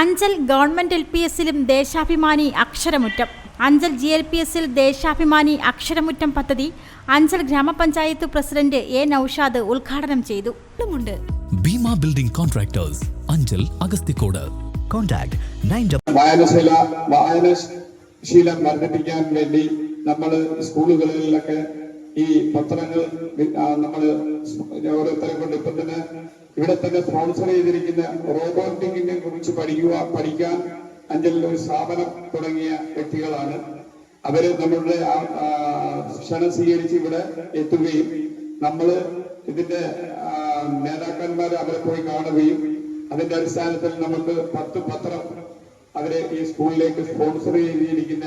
Anchal government L P എസിലും Deshabhimani Aksharamuttam. Anchal G L P എസിൽ ദേശാഭിമാനി അക്ഷരമുറ്റം പദ്ധതി അഞ്ചൽ ഗ്രാമപഞ്ചായത്ത് പ്രസിഡന്റ് എ നൌഷാദ് ഉദ്ഘാടനം ചെയ്തു. Bhima building contractors Anchal Agasthikode. Contact വായനശീല വായനശീലം വർദ്ധിപ്പിക്കാൻ വേണ്ടി നമ്മൾ സ്കൂളുകളിലൊക്കെ ഈ പത്രങ്ങൾ നമ്മൾ ഓരോരുത്തരെ കൊണ്ട് ഇപ്പം തന്നെ ഇവിടെ തന്നെ സ്പോൺസർ ചെയ്തിരിക്കുന്ന റോബോട്ടിക്കിനെ കുറിച്ച് പഠിക്കുക പഠിക്കാൻ അഞ്ചലിൽ ഒരു സ്ഥാപനം തുടങ്ങിയ വ്യക്തികളാണ്. അവർ നമ്മളുടെ ക്ഷണം സ്വീകരിച്ച് ഇവിടെ എത്തുകയും നമ്മൾ ഇതിന്റെ നേതാക്കന്മാർ അവരെ പോയി കാണുകയും അതിന്റെ അടിസ്ഥാനത്തിൽ നമുക്ക് പത്ത് പത്രം അവരെ ഈ സ്കൂളിലേക്ക് സ്പോൺസർ ചെയ്തിരിക്കുന്ന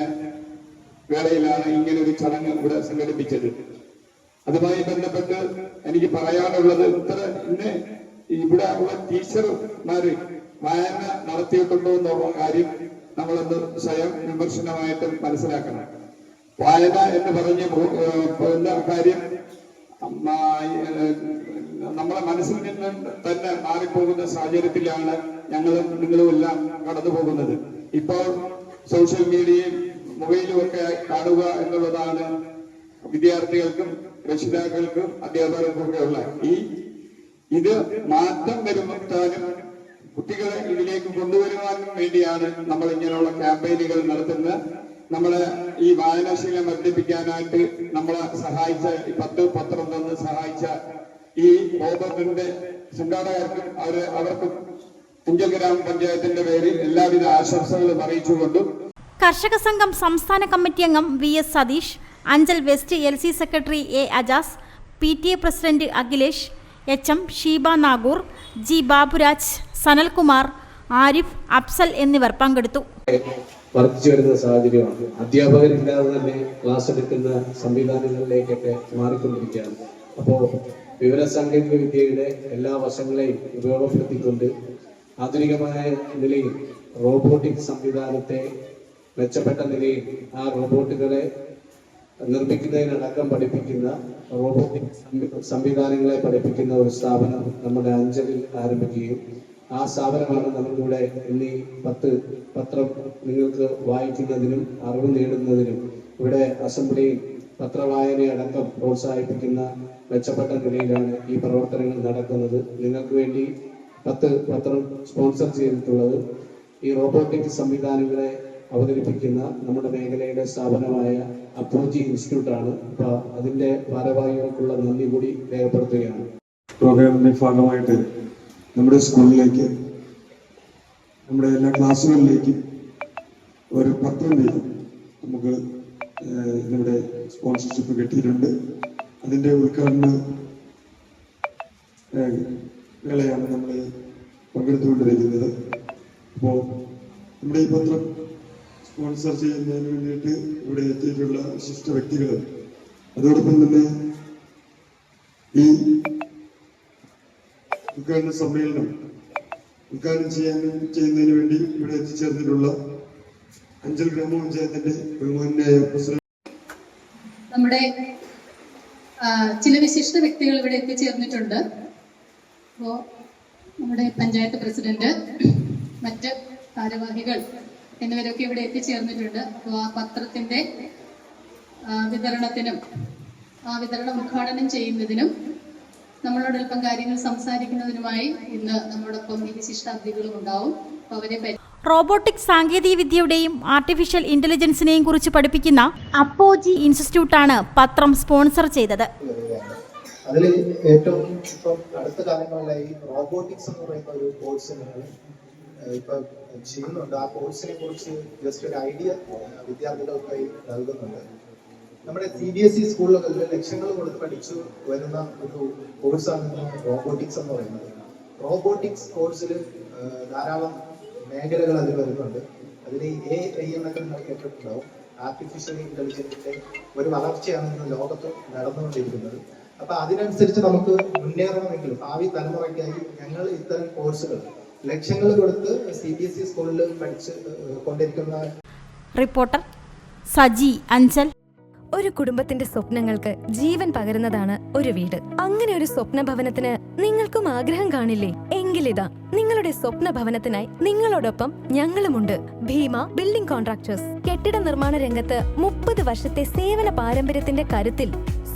വേളയിലാണ് ഇങ്ങനെ ഒരു ചടങ്ങ് ഇവിടെ സംഘടിപ്പിച്ചത്. അതുമായി ബന്ധപ്പെട്ട് എനിക്ക് പറയാനുള്ളത് ഇത്ര ഇന്ന് ഇവിടെ ഉള്ള ടീച്ചർമാര് വായന നടത്തിയിട്ടുണ്ടോ എന്നുള്ള കാര്യം നമ്മളൊന്ന് സ്വയം വിമർശനമായിട്ട് മനസ്സിലാക്കണം. വായന എന്ന് പറഞ്ഞ കാര്യം നമ്മളെ മനസ്സിൽ നിന്ന് തന്നെ മാറിപ്പോകുന്ന സാഹചര്യത്തിലാണ് ഞങ്ങളും നിങ്ങളും എല്ലാം കടന്നു പോകുന്നത്. ഇപ്പോൾ സോഷ്യൽ മീഡിയയും മൊബൈലും ഒക്കെ കാണുക എന്നുള്ളതാണ് വിദ്യാർത്ഥികൾക്കും രക്ഷിതാക്കൾക്കും അധ്യാപകർക്കും ഒക്കെ ഉള്ള ഈ ഇത് മാറ്റം വരുത്താനും കുട്ടികളെ ഇതിലേക്ക് കൊണ്ടുവരുവാനും വേണ്ടിയാണ് നമ്മൾ ഇങ്ങനെയുള്ള ക്യാമ്പയിനുകൾ നടത്തുന്നത്. നമ്മളെ ഈ വായനാശീലം വർദ്ധിപ്പിക്കാനായിട്ട് നമ്മളെ സഹായിച്ച പത്ത് പത്രം തന്ന് സഹായിച്ച ഈ റോബർട്ടിന്റെ സംഘാടകർക്കും അവർ അവർക്കും കുഞ്ചൽ ഗ്രാമ പഞ്ചായത്തിന്റെ പേരിൽ എല്ലാവിധ ആശംസകളും അറിയിച്ചുകൊണ്ടും. കർഷക സംഘം സംസ്ഥാന കമ്മിറ്റി അംഗം V S Satheesh Anchal west L C secretary A Ajas P T A president Akhilesh H M Sheeba Nagoor G Baburaj Sanalkumar Arif Afsal എന്നിവർ പങ്കെടുത്തു. വർദ്ധിച്ചു വരുന്ന സാഹചര്യമാണ്. അധ്യാപകരില്ലാതെ തന്നെ ക്ലാസ് എടുക്കുന്ന സംവിധാനങ്ങളിലേക്കൊക്കെ മാറിക്കൊണ്ടിരിക്കുകയാണ്. അപ്പോൾ വിവരസാങ്കേതിക വിദ്യയുടെ എല്ലാ വശങ്ങളെയും ഉപയോഗപ്പെടുത്തിക്കൊണ്ട് ആധുനികമായ നിലയിൽ റോബോട്ടിക് സംവിധാനത്തെ മെച്ചപ്പെട്ട നിലയിൽ ആ റോബോട്ടുകളെ നിർമ്മിക്കുന്നതിനടക്കം പഠിപ്പിക്കുന്ന റോബോട്ടിക് സംവി- സംവിധാനങ്ങളെ പഠിപ്പിക്കുന്ന ഒരു സ്ഥാപനം നമ്മുടെ അഞ്ചലിൽ ആരംഭിക്കുകയും ആ സ്ഥാപനമാണ് നമുക്കിവിടെ ഇന്ന് പത്ത് പത്രം നിങ്ങൾക്ക് വായിക്കുന്നതിനും അറിവ് നേടുന്നതിനും ഇവിടെ അസംബ്ലിയിൽ പത്രവായനയടക്കം പ്രോത്സാഹിപ്പിക്കുന്ന മെച്ചപ്പെട്ട നിലയിലാണ് ഈ പ്രവർത്തനങ്ങൾ നടക്കുന്നത്. നിങ്ങൾക്ക് വേണ്ടി പത്ത് പത്രം സ്പോൺസർ ചെയ്തിട്ടുള്ളത് ഈ റോബോട്ടിക് സംവിധാനങ്ങളെ അവതരിപ്പിക്കുന്ന നമ്മുടെ മേഖലയുടെ സ്ഥാപനമായ അപ്പോജി ഇൻസ്റ്റിറ്റ്യൂട്ട് ആണ് അപ്പൊ അതിന്റെ ഭാരവാഹികൾക്കുള്ള നന്ദി കൂടി രേഖപ്പെടുത്തുകയാണ്. പ്രോഗ്രാമിന്റെ ഭാഗമായിട്ട് നമ്മുടെ സ്കൂളിലേക്ക് നമ്മുടെ എല്ലാ ക്ലാസ്സുകളിലേക്ക് ഒരു പത്രം വീതം നമുക്ക് നമ്മുടെ സ്പോൺസർഷിപ്പ് കിട്ടിയിട്ടുണ്ട്. അതിന്റെ ഉദ്ഘാടന വേളയാണ് നമ്മൾ പങ്കെടുത്തുകൊണ്ടിരിക്കുന്നത്. അപ്പോൾ നമ്മുടെ ഈ പത്രം സ്പോൺസർ ചെയ്യുന്നതിന് വേണ്ടിയിട്ട് ഇവിടെ എത്തിയിട്ടുള്ള വിശിഷ്ട വ്യക്തികൾ അതോടൊപ്പം തന്നെ ഈ ഉദ്ഘാടന സമ്മേളനം ഉദ്ഘാടനം ചെയ്യാൻ ചെയ്യുന്നതിന് വേണ്ടി ഇവിടെ എത്തിച്ചേർന്നിട്ടുള്ള അഞ്ചൽ ഗ്രാമപഞ്ചായത്തിന്റെ ബഹുമാനായ പ്രസിഡന്റ് നമ്മുടെ ചില വിശിഷ്ട വ്യക്തികൾ ഇവിടെ എത്തിച്ചേർന്നിട്ടുണ്ട്. അപ്പോ നമ്മുടെ പഞ്ചായത്ത് പ്രസിഡന്റ് മറ്റ് ഭാരവാഹികൾ എന്നിവരൊക്കെ ഇവിടെ എത്തിച്ചേർന്നിട്ടുണ്ട്. അപ്പോൾ ആ പത്രത്തിന്റെ വിതരണത്തിനും ആ വിതരണം ഉദ്ഘാടനം ചെയ്യുന്നതിനും നമ്മളോട് അല്പം കാര്യങ്ങൾ സംസാരിക്കുന്നതിനുമായി ഇന്ന് നമ്മോടൊപ്പം ഈ വിശിഷ്ട അതിഥികളും ഉണ്ടാവും. അപ്പോൾ അവരെ റോബോട്ടിക് സാങ്കേതിക വിദ്യയുടെയും ആർട്ടിഫിഷ്യൽ ഇന്റലിജൻസിനെയും കുറിച്ച് പഠിപ്പിക്കുന്ന അപ്പോജി ഇൻസ്റ്റിറ്റ്യൂട്ട് ആണ് പത്രം സ്പോൺസർ ചെയ്തത്. അതിൽ ഏറ്റവും ഇപ്പം അടുത്ത കാലങ്ങളിലായി റോബോട്ടിക്സ് എന്ന് പറയുന്ന ഒരു കോഴ്സ് നിങ്ങൾ ഇപ്പം ചെയ്യുന്നുണ്ട്. ആ കോഴ്സിനെ കുറിച്ച് ജസ്റ്റ് ഒരു ഐഡിയ വിദ്യാർത്ഥികൾക്കായി നൽകുന്നുണ്ട്. നമ്മുടെ സി ബി എസ് ഇ സ്കൂളുകളിൽ ലക്ഷങ്ങൾ കൊടുത്ത് പഠിച്ചു വരുന്ന ഒരു കോഴ്സാണ് റോബോട്ടിക്സ് എന്ന് പറയുന്നത്. റോബോട്ടിക്സ് കോഴ്സിൽ ധാരാളം മേഖലകൾ അതിൽ വരുന്നുണ്ട്. അതിൽ എ ഐ എന്നൊക്കെ നിങ്ങൾ കേട്ടിട്ടുണ്ടാവും. ആർട്ടിഫിഷ്യൽ ഇന്റലിജൻസിന്റെ ഒരു വളർച്ചയാണ് ഇന്ന് ലോകത്ത് നടന്നുകൊണ്ടിരിക്കുന്നത്. അപ്പൊ അതിനനുസരിച്ച് നമുക്ക് മുന്നേറണമെങ്കിൽ ഭാവി തലമുറയ്ക്കായി ഞങ്ങൾ ഇത്തരം കോഴ്സുകൾ ലക്ഷങ്ങൾ കൊടുത്ത് സി ബി എസ് ഇ സ്കൂളിൽ പഠിച്ച് കൊണ്ടിരിക്കുന്ന റിപ്പോർട്ടർ സജി അഞ്ചൽ. ഒരു കുടുംബത്തിന്റെ സ്വപ്നങ്ങൾക്ക് ജീവൻ പകരുന്നതാണ് ഒരു വീട്. അങ്ങനെ ഒരു സ്വപ്ന ഭവനത്തിന് നിങ്ങൾക്കും ആഗ്രഹം കാണില്ലേ? എങ്കിലിതാ നിങ്ങളുടെ സ്വപ്ന ഭവനത്തിനായി നിങ്ങളോടൊപ്പം ഞങ്ങളുമുണ്ട്. Bhima building contractors. കെട്ടിട നിർമ്മാണ രംഗത്ത് മുപ്പത് വർഷത്തെ സേവന പാരമ്പര്യത്തിന്റെ കരുത്തിൽ